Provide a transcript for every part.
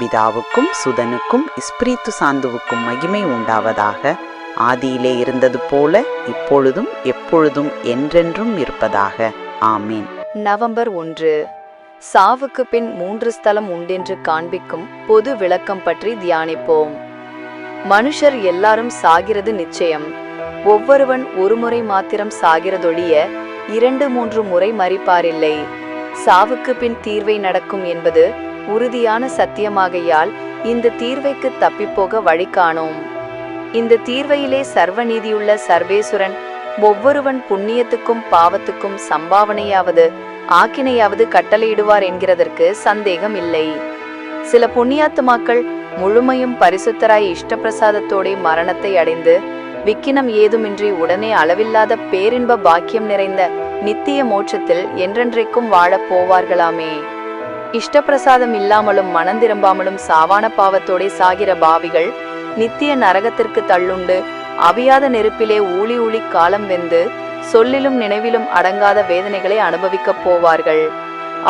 பிதாவுக்கும் சுதனுக்கும் இஸ்பிரித்து சாந்துவுக்கும் மகிமை உண்டாவதாக. ஆதியிலே இருந்தது போல இப்பொழுதும் எப்பொழுதும் என்றென்றும் இருப்பதாக. ஆமீன். நவம்பர் ஒன்று. சாவுக்கு பின் மூன்று ஸ்தலம் உண்டென்று காண்பிக்கும் பொது விளக்கம் பற்றி தியானிப்போம். மனுஷர் எல்லாரும் சாகிறது நிச்சயம். ஒவ்வொருவன் ஒருமுறை மாத்திரம் சாகிறதொழிய இரண்டு மூன்று முறை மறிப்பாரில்லை. சாவுக்கு பின் தீர்வை நடக்கும் என்பது உறுதியான சத்தியமாகையால் இந்த தீர்வைக்கு தப்பிப்போக வழி காணோம். இந்த தீர்வையிலே சர்வநீதியுள்ள சர்வேசுரன் ஒவ்வொருவன் புண்ணியத்துக்கும் பாவத்துக்கும் சம்பாவனையாவது ஆக்கினையாவது கட்டளையிடுவார் என்கிறதற்கு சந்தேகம் இல்லை சில புண்ணியாத்துமாக்கள் முழுமையும் பரிசுத்தராய் இஷ்டப்பிரசாதத்தோடே மரணத்தை அடைந்து விக்கினம் ஏதுமின்றி உடனே அளவில்லாத பேரின்ப பாக்கியம் நிறைந்த நித்திய மோட்சத்தில் என்றென்றைக்கும் வாழப் போவார்களாமே. இஷ்டப்பிரசாதம் இல்லாமலும் மனந்திரும்பாமலும் சாவான பாவத்தோடே சாகிற பாவிகள் நித்திய நரகத்திற்கு தள்ளுண்டு அவியாத நெருப்பிலே ஊழி ஊழி காலம் வெந்து சொல்லிலும் நினைவிலும் அடங்காத வேதனைகளை அனுபவிக்கப் போவார்கள்.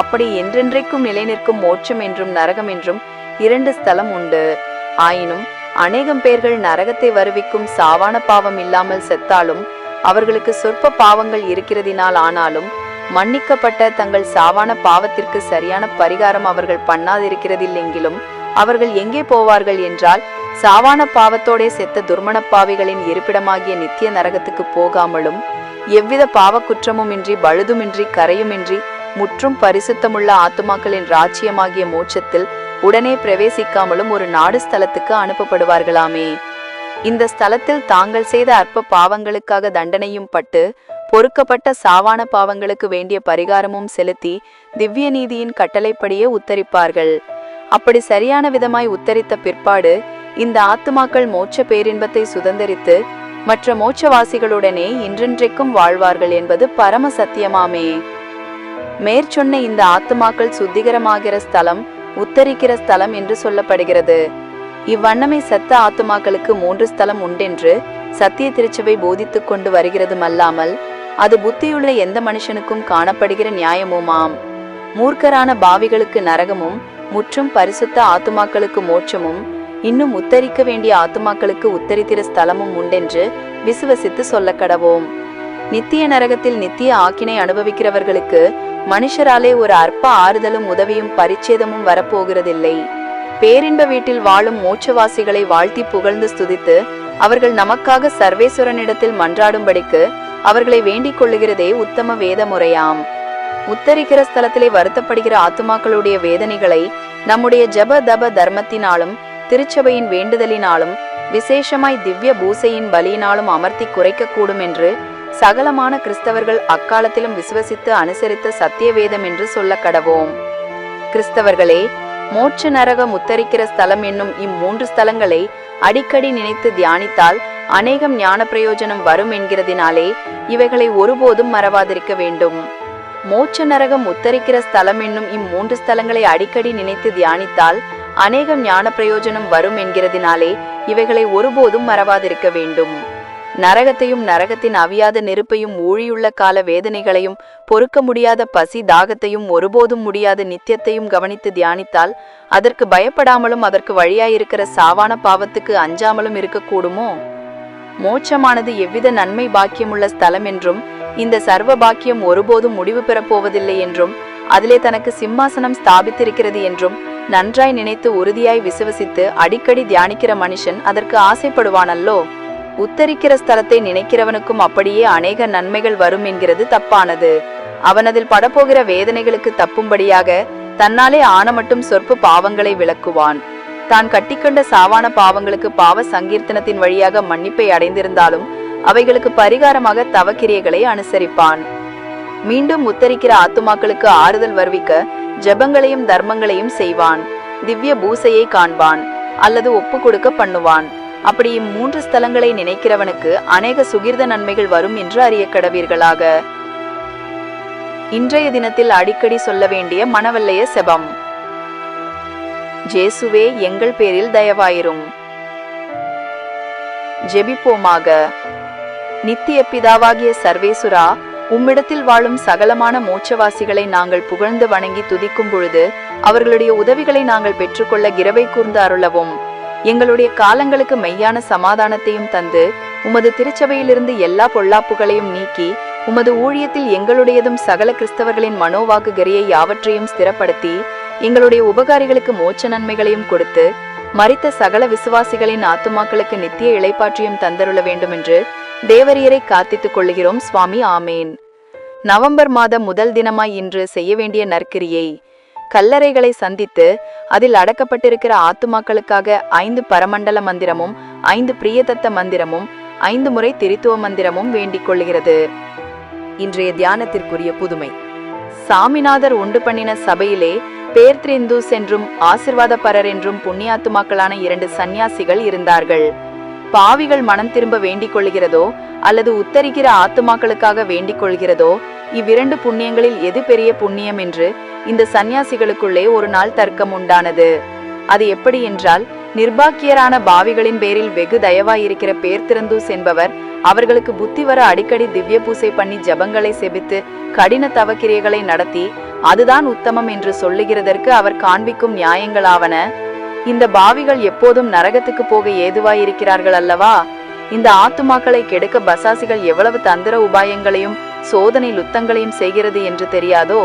அப்படி என்றென்றைக்கும் நிலைநிற்கும் மோட்சம் என்றும் நரகம் என்றும் இரண்டு ஸ்தலம் உண்டு. ஆயினும் அநேகம் பேர்கள் நரகத்தை வருவிக்கும் சாவான பாவம் இல்லாமல் செத்தாலும் அவர்களுக்கு சொற்ப பாவங்கள் இருக்கிறதினால் ஆனாலும் மன்னிக்கப்பட்ட தங்கள் சாவான பாவத்திற்கு சரியான பரிகாரம் அவர்கள் பண்ணாதிருக்கிறதில்லைங்கிலும் அவர்கள் எங்கே போவார்கள் என்றால் சாவான பாவத்தோடே செத்த துர்மணப்பாவிகளின் இருப்பிடமாகிய நித்திய நரகத்துக்கு போகாமலும் எவ்வித பாவக்குற்றமுமின்றி பழுதுமின்றி கரையுமின்றி முற்றும் பரிசுத்தமுள்ள ஆத்துமாக்களின் ராஜ்யமாகிய மோட்சத்தில் உடனே பிரவேசிக்காமலும் ஒரு நாடு ஸ்தலத்துக்கு அனுப்பப்படுவார்களாமே. இந்த ஸ்தலத்தில் தாங்கள் செய்த அற்ப பாவங்களுக்காக தண்டனையும் பட்டு பொறுக்கப்பட்ட சாவான பாவங்களுக்கு வேண்டிய பரிகாரமும் செலுத்தி திவ்ய நீதியின் கட்டளைப்படியே உத்தரிப்பார்கள். அப்படி சரியான விதமாய் உத்தரித்த பிற்பாடு இந்த ஆத்துமாக்கள் மோட்ச பேரின்பத்தை சுதந்தரித்து மற்ற மோட்சவாசிகளுடனே இன்றென்றைக்கும் வாழ்வார்கள் என்பது பரம சத்தியமாமே. மேற்சொன்ன இந்த ஆத்துமாக்கள் சுத்திகரமாகிற ஸ்தலம் உத்தரிக்கிற ஸ்தலம் என்று சொல்லப்படுகிறது. இவ்வண்ணமே சத்த ஆத்துமாக்களுக்கு மூன்று ஸ்தலம் உண்டென்று சத்திய திருச்சபை போதித்துக் கொண்டு வருகிறதுமல்லாமல் அது புத்தியுள்ள எந்த மனுஷனுக்கும் காணப்படுகிற நியாயமுமாம். மூர்க்கரான பாவிகளுக்கு நரகமும் முற்றும் பரிசுத்த ஆத்துமாக்களுக்கு மோட்சமும் இன்னும் உத்தரிக்க வேண்டிய ஆத்துமாக்களுக்கு உத்தரித்திர ஸ்தலமும் உண்டென்று விசுவசித்து சொல்ல கடவோம் நித்திய நரகத்தில் நித்திய ஆக்கினை அனுபவிக்கிறவர்களுக்கு மனுஷராலே ஒரு அற்ப ஆறுதலும் உதவியும் பரிச்சேதமும் வரப்போகிறதில்லை. பேரின்ப வீட்டில் வாழும் மோட்சவாசிகளை வாழ்த்தி புகழ்ந்து ஸ்துதித்து அவர்கள் நமக்காக சர்வேஸ்வரனிடத்தில் மன்றாடும்படிக்கு அவர்களை வேண்டிக் கொள்ளுகிறதே உத்தம வேத முறையாம் உத்தரிக்கிற ஸ்தலத்திலே வருத்தப்படுகிற ஆத்துமாக்களுடைய வேதனைகளை நம்முடைய ஜப தப தர்மத்தினாலும் திருச்சபையின் வேண்டுதலினாலும் விசேஷமாய் திவ்ய பூசையின் பலியினாலும் அமர்த்தி குறைக்கக்கூடும் என்று சகலமான கிறிஸ்தவர்கள் அக்காலத்திலும் விசுவசித்து அனுசரித்த சத்திய வேதம் என்று சொல்ல கடவோம். கிறிஸ்தவர்களே மோட்ச நரகம் உத்தரிக்கிற ஸ்தலம் என்னும் இம்மூன்று ஸ்தலங்களை அடிக்கடி நினைத்து தியானித்தால் அநேகம் ஞான பிரயோஜனம் வரும் என்கிறதினாலே இவைகளை ஒருபோதும் மறவாதிருக்க வேண்டும். மோட்ச நரகம் உத்தரிக்கிற ஸ்தலம் என்னும் இம்மூன்று ஸ்தலங்களை அடிக்கடி நினைத்து தியானித்தால் அநேகம் ஞான பிரயோஜனம் வரும் என்கிறதினாலே இவைகளை ஒருபோதும் மறவாதிருக்க வேண்டும். நரகத்தையும் நரகத்தின் அவியாத நெருப்பையும் ஊழியுள்ள கால வேதனைகளையும் பொறுக்க முடியாத பசி தாகத்தையும் ஒருபோதும் முடியாத நித்தியத்தையும் கவனித்து தியானித்தால் அதற்கு பயப்படாமலும் அதற்கு வழியாயிருக்கிற சாவான பாவத்துக்கு அஞ்சாமலும் இருக்கக்கூடுமோ? மோட்சமானது எவ்வித நன்மை பாக்கியமுள்ள ஸ்தலம் என்றும் இந்த சர்வ பாக்கியம் ஒருபோதும் முடிவு பெறப்போவதில்லை என்றும் அதிலே தனக்கு சிம்மாசனம் ஸ்தாபித்திருக்கிறது என்றும் நன்றாய் நினைத்து உறுதியாய் விசுவசித்து அடிக்கடி தியானிக்கிற மனுஷன் அதற்கு ஆசைப்படுவானல்லோ? உத்தரிக்கிற ஸ்தலத்தை நினைக்கிறவனுக்கும் அப்படியே அநேக நன்மைகள் வரும் என்கிறது தப்பானது. அவனதில் படப்போகிற வேதனைகளுக்கு தப்பும்படியாக தன்னாலே ஆன மட்டும் சொற்ப பாவங்களை விளக்குவான். தான் கட்டிக்கொண்ட சாவான பாவங்களுக்கு பாவ சங்கீர்த்தனத்தின் வழியாக மன்னிப்பை அடைந்திருந்தாலும் அவைகளுக்கு பரிகாரமாக தவக்கிரியைகளை அனுசரிப்பான். மீண்டும் உத்தரிக்கிற ஆத்துமாக்களுக்கு ஆறுதல் வருவிக்க ஜெபங்களையும் தர்மங்களையும் செய்வான். திவ்ய பூசையை காண்பான். அல்லது ஒப்பு கொடுக்க பண்ணுவான். அப்படி இம்மூன்று ஸ்தலங்களை நினைக்கிறவனுக்கு அநேக சுகிர்த நன்மைகள் வரும் என்று அறிய கடவீர்களாக. இன்றைய தினத்தில் அடிக்கடி சொல்ல வேண்டிய மனவல்லைய செபம். ஜேசுவே எங்கள் பேரில் தயவாயிரும். ஜெபிப்போமாக. நித்திய பிதாவாகிய சர்வேசுரா உம்மிடத்தில் வாழும் சகலமான மோட்சவாசிகளை நாங்கள் புகழ்ந்து வணங்கி துதிக்கும் பொழுது அவர்களுடைய உதவிகளை நாங்கள் பெற்றுக்கொள்ள கிரவை கூர்ந்து அருளவும். எங்களுடைய காலங்களுக்கு மெய்யான சமாதானத்தையும் தந்து உமது திருச்சபையிலிருந்து எல்லா பொல்லாப்புகளையும் நீக்கி உமது ஊழியத்தில் எங்களுடையதும் சகல கிறிஸ்தவர்களின் மனோவாக்குகரியை யாவற்றையும் ஸ்திரப்படுத்தி எங்களுடைய உபகாரிகளுக்கு மோட்ச நன்மைகளையும் கொடுத்து மறித்த சகல விசுவாசிகளின் ஆத்துமாக்களுக்கு நித்திய இளைப்பாற்றியும் தந்தருள வேண்டும் என்று தேவரியரை காத்தித்துக் கொள்கிறோம் சுவாமி. ஆமேன். நவம்பர் மாதம் முதல் தினமாய் இன்று செய்ய வேண்டிய நற்கிரியை கல்லறைகளை சந்தித்து அதில் அடக்கப்பட்டிருக்கிற ஆத்துமாக்களுக்காக ஐந்து பரமண்டல மந்திரமும் ஐந்து பிரியதத்த மந்திரமும் ஐந்து முறை திரித்துவ மந்திரமும் வேண்டிக் கொள்கிறது. இன்றைய தியானத்திற்குரிய புதுமை. சாமிநாதர் உண்டு பண்ணின சபையிலே பேர்த்ரிந்துஸ் என்றும் ஆசிர்வாதப்பரர் என்றும் புண்ணியாத்துமாக்களான இரண்டு சந்நியாசிகள் இருந்தார்கள். பாவிகள் மனம் திரும்ப வேண்டிக் கொள்கிறதோ அல்லது உத்தரிக்கிற ஆத்துமாக்களுக்காக வேண்டிக் கொள்கிறதோ இவ்விரண்டு புண்ணியங்களில் எது பெரிய புண்ணியம் என்று இந்த சந்நியாசிகளுக்குள்ளே ஒரு நாள் தர்க்கம் உண்டானது. அது எப்படி என்றால் நிர்பாக்கியரான பாவிகளின் பேரில் வெகு தயவாயிருக்கிற பேர்த்திரந்தூஸ் என்பவர் அவர்களுக்கு புத்தி வர அடிக்கடி திவ்ய பூசை பண்ணி ஜபங்களை செபித்து கடின தவக்கிரியைகளை நடத்தி அதுதான் உத்தமம் என்று சொல்லுகிறதற்கு அவர் காண்பிக்கும் நியாயங்களாவன இந்த பாவிகள் எப்போதும் நரகத்துக்கு போக ஏதுவாயிருக்கிறார்கள் அல்லவா? இந்த ஆத்துமாக்களை கெடுக்க பசாசிகள் எவ்வளவு தந்திர உபாயங்களையும் சோதனை லுத்தங்களையும் செய்கிறது என்று தெரியாதோ?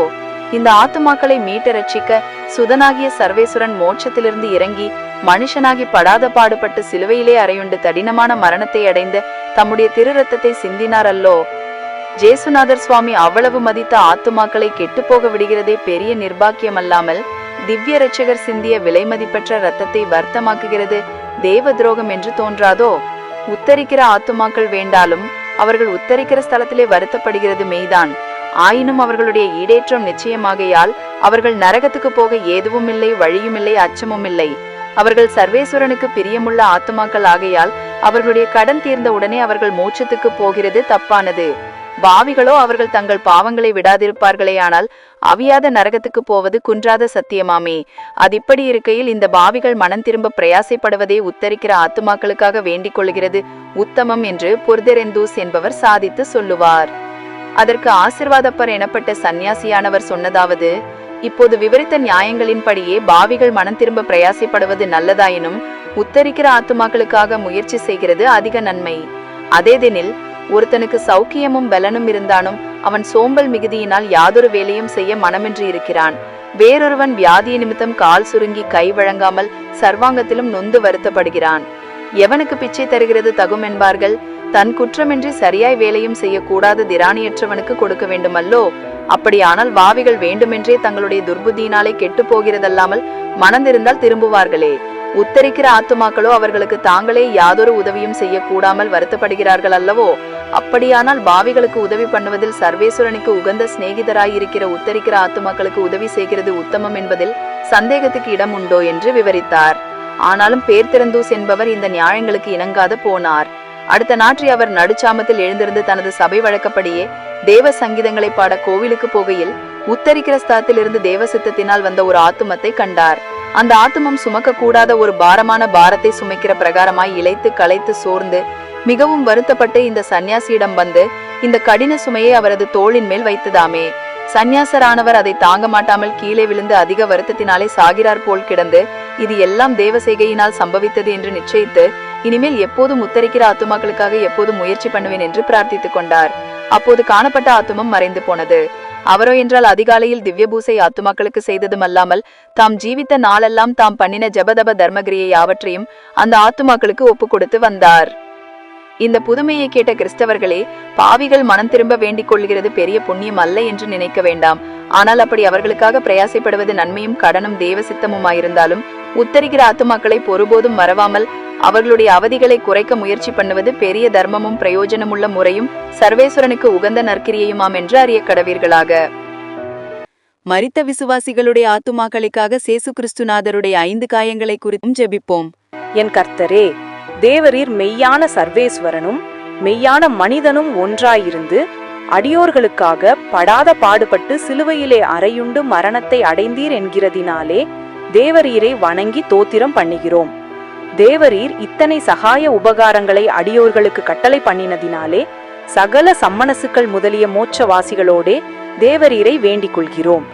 இந்த ஆத்துமாக்களை மீட்ட ரட்சிக்க சுதனாகிய சர்வேஸ்வரன் மோட்சத்திலிருந்து இறங்கி மனுஷனாகி படாத பாடுபட்டு சிலுவையிலே அறையுண்டு தடினமான மரணத்தை அடைந்த தம்முடைய திரு ரத்தத்தை சிந்தினார் அல்லோ ஜேசுநாதர் சுவாமி அவ்வளவு மதித்த ஆத்துமாக்களை கெட்டுப்போக விடுகிறதே பெரிய நிர்பாக்கியம் அல்லாமல் திவ்ய ரட்சகர் சிந்திய விலைமதிப்பற்ற ரத்தத்தை வர்த்தமாக்குகிறது. தேவ துரோகம் என்று தோன்றாதோ? உத்தரிக்கிற ஆத்துமாக்கள் வேண்டாலும் அவர்கள் உத்தரிக்கிற ஸ்தலத்திலே வருத்தப்படுகிறது மெய்தான். ஆயினும் அவர்களுடைய ஈடேற்றம் நிச்சயமாகையால் அவர்கள் நரகத்துக்கு போக ஏதுவும் இல்லை வழியும் இல்லை அச்சமும் இல்லை அவர்கள் சர்வேஸ்வரனுக்கு பிரியமுள்ள ஆத்துமாக்கள் ஆகையால் அவர்களுடைய கடன் தீர்ந்த உடனே அவர்கள் மோட்சத்துக்கு போகிறது தப்பானது. பாவிகளோ அவர்கள் தங்கள் பாவங்களை விடாதிருப்பார்களே ஆனால் அவியாத நரகத்துக்கு போவது குன்றாத சத்தியமாமே. அது இப்படி இருக்கையில் இந்த பாவிகள் மனம் திரும்ப பிரயாசைப்படுவதே உத்தரிக்கிற ஆத்துமாக்களுக்காக வேண்டிக் கொள்கிறது. உத்தமம் என்று பொர்தெரெந்தூஸ் என்பவர் சாதித்து சொல்லுவார். அதற்கு ஆசிர்வாதப்பர் எனப்பட்ட சந்நியாசியானவர் சொன்னதாவது இப்போது விவரித்த நியாயங்களின்படியே பாவிகள் மனம் திரும்ப பிரயாசைப்படுவது நல்லதாயினும் உத்தரிக்கிற ஆத்துமாக்களுக்காக முயற்சி செய்கிறது அதிக நன்மை. அதேதெனில் ஒருத்தனுக்கு சௌக்கியமும் பலனும் இருந்தாலும் அவன் சோம்பல் மிகுதியினால் யாதொரு வேலையும் செய்ய மனமின்றி இருக்கிறான். வேறொருவன் வியாதி நிமித்தம் கால் சுருங்கி கை வழங்காமல் சர்வாங்கத்திலும் நொந்து வருத்தப்படுகிறான். எவனுக்கு பிச்சை தருகிறது தகும் என்பார்கள். தன் குற்றமின்றி சரியாய் வேலையும் செய்யக்கூடாது திராணியற்றவனுக்கு கொடுக்க வேண்டுமல்லோ? அப்படியானால் வாவிகள் வேண்டுமென்றே தங்களுடைய துர்புத்தியினாலே கெட்டு போகிறதல்லாமல் மனந்திருந்தால் திரும்புவார்களே. உத்தரிக்கிற ஆத்துமாக்களோ அவர்களுக்கு தாங்களே யாதொரு உதவியும் செய்யக்கூடாமல் வருத்தப்படுகிறார்கள் அல்லவோ? அப்படியானால் பாவிகளுக்கு உதவி பண்ணுவதில் சர்வேஸ்வரனுக்கு உகந்த சிநேகிதராயிருக்கிற உத்தரிக்கிற ஆத்துமாக்களுக்கு உதவி செய்கிறது உத்தமம் என்பதில் சந்தேகத்துக்கு இடம் உண்டோ என்று விவரித்தார். ஆனாலும் பேர்திறந்தூஸ் என்பவர் இந்த நியாயங்களுக்கு இணங்காது போனார். அடுத்த நாற்றி அவர் நடுச்சாமத்தில் எழுந்திருந்து தனது சபை வழக்கப்படியே தேவ சங்கீதங்களை பாட கோவிலுக்கு போகையில் உத்தரிக்கிற ஸ்தலத்திலிருந்து தேவ சித்தத்தினால் வந்த ஒரு ஆத்துமத்தை கண்டார். அந்த ஆத்துமம் சுமக்க கூடாத ஒரு பாரமான பாரத்தை சுமைக்கிற பிரகாரமாய் இழைத்து களைத்து சோர்ந்து மிகவும் வருத்தப்பட்டு இந்த சந்நியாசியிடம் வந்து இந்த கடின சுமையை அவரது தோளின் மேல் வைத்ததாமே. சந்நியாசரானவர் அதை தாங்க மாட்டாமல் கீழே விழுந்து அதிக வருத்தத்தினாலே சாகிறார் போல் கிடந்து இது எல்லாம் தேவ செய்கையினால் சம்பவித்தது என்று நிச்சயித்து இனிமேல் எப்போதும் உத்தரிக்கிற ஆத்துமாக்களுக்காக எப்போதும் முயற்சி பண்ணுவேன் என்று பிரார்த்தித்துக் கொண்டார். அப்போது காணப்பட்ட ஆத்துமம் மறைந்து போனது. அவரோ என்றால் அதிகாலையில் திவ்ய பூசை ஆத்துமாக்களுக்கு செய்ததும் அல்லாமல் தாம் ஜீவித்த நாளெல்லாம் தாம் பண்ணின ஜபதப தர்மகிரியை யாவற்றையும் அந்த ஆத்துமாக்களுக்கு ஒப்பு கொடுத்து வந்தார். இந்த புதுமையை கேட்ட கிறிஸ்தவர்களே பாவிகள் மனம் திரும்ப வேண்டிக் கொள்கிறது பெரிய புண்ணியம் அல்ல என்று நினைக்க வேண்டாம். ஆனால் அப்படி அவர்களுக்காக பிரயாசைப்படுவது நன்மையும் கடனும் தேவ சித்தமுமாயிருந்தாலும் உத்தரிக்கிற ஆத்துமாக்களை ஒருபோதும் மறவாமல் அவர்களுடைய அவதிகளை குறைக்க முயற்சி பண்ணுவது பெரிய தர்மமும் பிரயோஜனமுள்ள முறையும் சர்வேஸ்வரனுக்கு உகந்த நற்கிரியையுமாம் என்று அறிய கடவீர்களாக. மரித்த விசுவாசிகளுடைய ஆத்துமாக்களுக்காக சேசு கிறிஸ்துநாதருடைய ஐந்து காயங்களை குறித்தும் ஜெபிப்போம். என் கர்த்தரே தேவரீர் மெய்யான சர்வேஸ்வரனும் மெய்யான மனிதனும் ஒன்றாயிருந்து அடியோர்களுக்காக படாத பாடுபட்டு சிலுவையிலே அறையுண்டு மரணத்தை அடைந்தீர் என்கிறதினாலே தேவரீரை வணங்கி தோத்திரம் பண்ணுகிறோம். தேவரீர் இத்தனை சகாய உபகாரங்களை அடியோர்களுக்கு கட்டளை பண்ணினதினாலே சகல சம்மனசுக்கள் முதலிய மோட்சவாசிகளோடே தேவரீரை வேண்டிக் கொள்கிறோம்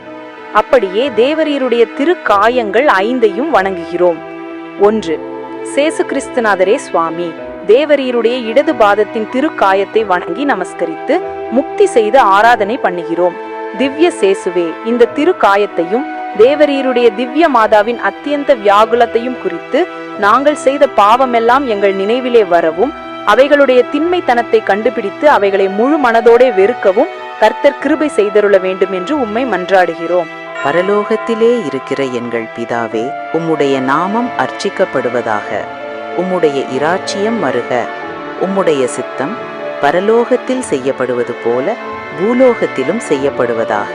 அப்படியே தேவரீருடைய திருக்காயங்கள் ஐந்தையும் வணங்குகிறோம். ஒன்று சேசு கிறிஸ்துநாதரே சுவாமி தேவரீருடைய இடது பாதத்தின் திருக்காயத்தை வணங்கி நமஸ்கரித்து முக்தி செய்து ஆராதனை பண்ணுகிறோம். திவ்ய சேசுவே இந்த திருக்காயத்தையும் தேவரீருடைய திவ்ய மாதாவின் அத்தியந்த வியாகுலத்தையும் குறித்து நாங்கள் செய்த பாவமெல்லாம் எங்கள் நினைவிலே வரவும் அவைகளுடைய திண்மைத்தனத்தை கண்டுபிடித்து அவைகளை முழு மனதோடே வெறுக்கவும் கர்த்தர் கிருபை செய்தருள வேண்டும் என்று உம்மை மன்றாடுகிறோம். பரலோகத்திலே இருக்கிற எங்கள் பிதாவே உம்முடைய நாமம் அர்ச்சிக்கப்படுவதாக உம்முடைய இராச்சியம் மருக உம்முடைய சித்தம் பரலோகத்தில் செய்யப்படுவது போல பூலோகத்திலும் செய்யப்படுவதாக.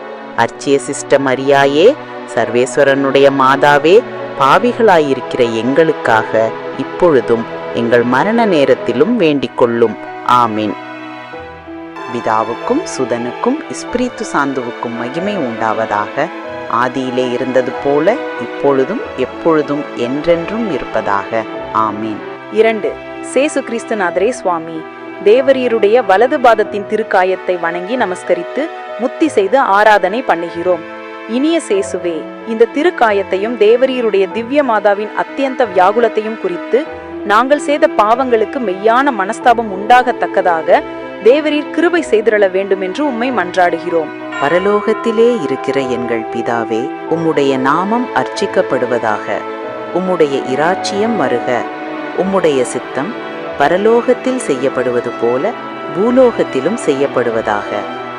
அர்ச்சிய சிஸ்ட மரியாயே சர்வேஸ்வரனுடைய மாதாவே பாவிகளாயிருக்கிற எங்களுக்காக இப்பொழுதும் எங்கள் மரண நேரத்திலும் வேண்டிக் கொள்ளும் ஆமீன். பிதாவுக்கும் சுதனுக்கும் இஸ்பிரித்து சாந்துவுக்கும் மகிமை உண்டாவதாக ஆதியிலே இருந்தது போல இப்பொழுதும் எப்பொழுதும் என்றென்றும் இருப்பதாக. ஆமீன். இரண்டு சேசு கிறிஸ்துநாதரே சுவாமி தேவரீருடைய வலது பாதத்தின் திருக்காயத்தை வணங்கி நமஸ்கரித்து முத்தி செய்து ஆராதனை பண்ணுகிறோம். இனிய சேசுவே இந்த திருக்காயத்தையும் தேவரீருடைய திவ்ய மாதாவின் அத்தியந்த வியாகுலத்தையும் குறித்து நாங்கள் செய்த பாவங்களுக்கு மெய்யான மனஸ்தாபம் உண்டாகத்தக்கதாக தேவரீர் கிருபை செய்திரள வேண்டும் என்று உம்மை மன்றாடுகிறோம். பரலோகத்திலே இருக்கிற எங்கள் பிதாவே உம்முடைய நாமம் அர்ச்சிக்கப்படுவதாக உம்முடைய இராச்சியம் மருக உம்முடைய சித்தம் பரலோகத்தில் செய்யப்படுவது போல பூலோகத்திலும் செய்யப்படுவதாக.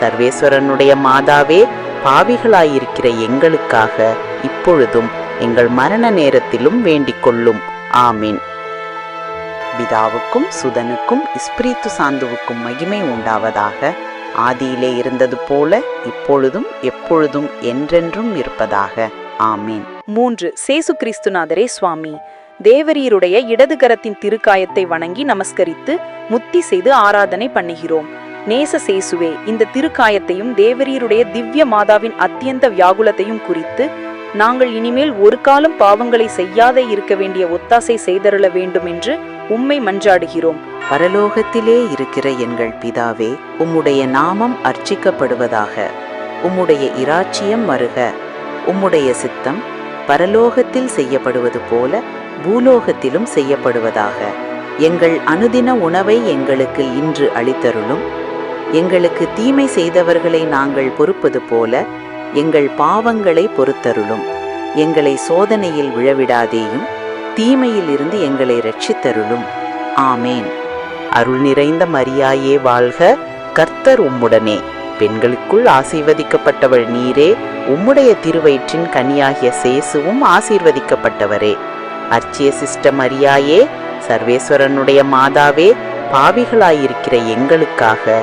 சர்வேஸ்வரனுடைய மாதாவே பாவிகளாயிருக்கிற எங்களுக்காக இப்பொழுதும் எங்கள் மரண நேரத்திலும் வேண்டிக் கொள்ளும் ஆமீன். பிதாவுக்கும் சுதனுக்கும் இஸ்பிரித்து சாந்துவுக்கும் மகிமை உண்டாவதாக ஆதியிலே இருந்தது போல இப்பொழுதும் எப்பொழுதும் என்றென்றும் இருப்பதாக. ஆமீன். மூன்று சேசு கிறிஸ்துநாதரே சுவாமி தேவரீருடைய இடது கரத்தின் திருக்காயத்தை வணங்கி நமஸ்கரித்து முத்தி செய்து ஆராதனை பண்ணுகிறோம். நேச சேசுவே இந்த திருக்காயத்தையும் தேவரீருடைய திவ்ய மாதாவின் அத்தியந்த வியாகுலத்தையும் குறித்து நாங்கள் இனிமேல் ஒரு காலம் பாவங்களை செய்யாத இருக்க வேண்டிய ஒத்தாசை செய்தருள வேண்டும் என்று உம்மை மன்றாடுகிறோம். பரலோகத்திலே இருக்கிற எங்கள் பிதாவே உம்முடைய நாமம் அர்ச்சிக்கப்படுவதாக உம்முடைய இராச்சியம் மருக உம்முடைய சித்தம் பரலோகத்தில் செய்யப்படுவது போல பூலோகத்திலும் செய்யப்படுவதாக எங்கள் அனுதின உணவை எங்களுக்கு இன்று அளித்தருளும். எங்களுக்கு தீமை செய்தவர்களை நாங்கள் பொறுப்பது போல எங்கள் பாவங்களை பொறுத்தருளும். எங்களை சோதனையில் விழவிடாதேயும் தீமையிலிருந்து எங்களை ரட்சித்தருளும் ஆமேன். அருள் நிறைந்த மரியாயே வாழ்க கர்த்தர் உம்முடனே. பெண்களுக்குள் ஆசீர்வதிக்கப்பட்டவள் நீரே உம்முடைய திருவயிற்றின் கனியாகிய சேசுவும் ஆசீர்வதிக்கப்பட்டவரே. அர்ச்சிய சிஸ்ட மரியாயே சர்வேஸ்வரனுடைய மாதாவே பாவிகளாயிருக்கிற எங்களுக்காக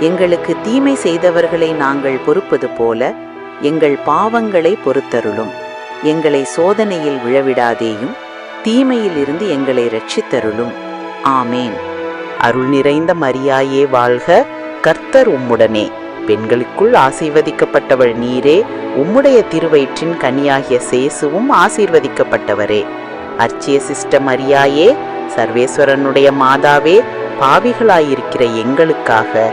எங்களுக்கு தீமை செய்தவர்களை நாங்கள் பொறுப்பது போல எங்கள் பாவங்களை பொறுத்தருளும். எங்களை சோதனையில் விழவிடாதேயும் தீமையிலிருந்து எங்களை ரட்சித்தருளும் ஆமேன். அருள் நிறைந்த மரியாயே வாழ்க கர்த்தர் உம்முடனே. பெண்களுக்குள் ஆசீர்வதிக்கப்பட்டவள் நீரே உம்முடைய திருவயிற்றின் கனியாகிய சேசுவும் ஆசீர்வதிக்கப்பட்டவரே. அர்ச்சிய சிஸ்ட மரியாயே சர்வேஸ்வரனுடைய மாதாவே பாவிகளாயிருக்கிற எங்களுக்காக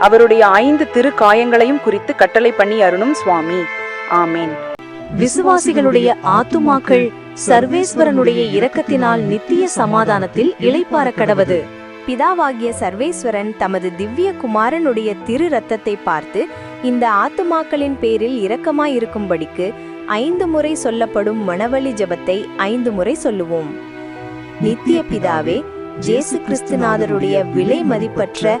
அவருடைய ஐந்து திரு காயங்களையும் குறித்து கட்டளை பண்ணி அருணும் சுவாமி. ஆமேன். விசுவாசிகளுடைய ஆத்துமாக்கள் சர்வேஸ்வரனுடைய இரக்கத்தினால் நித்திய சமாதானத்தில் இளைப்பாற கடவது பிதாவாகிய சர்வேஸ்வரன் தமது திவ்ய குமாரனுடைய திரு ரத்தத்தை பார்த்து இந்த ஆத்துமாக்களின் பேரில் இரக்கமாயிருக்கும்படிக்கு ஐந்து முறை சொல்லப்படும் மணவழி ஜெபத்தை ஐந்து முறை சொல்லுவோம். நித்திய பிதாவே ஜேசு கிறிஸ்துநாதருடைய விலை மதிப்பற்ற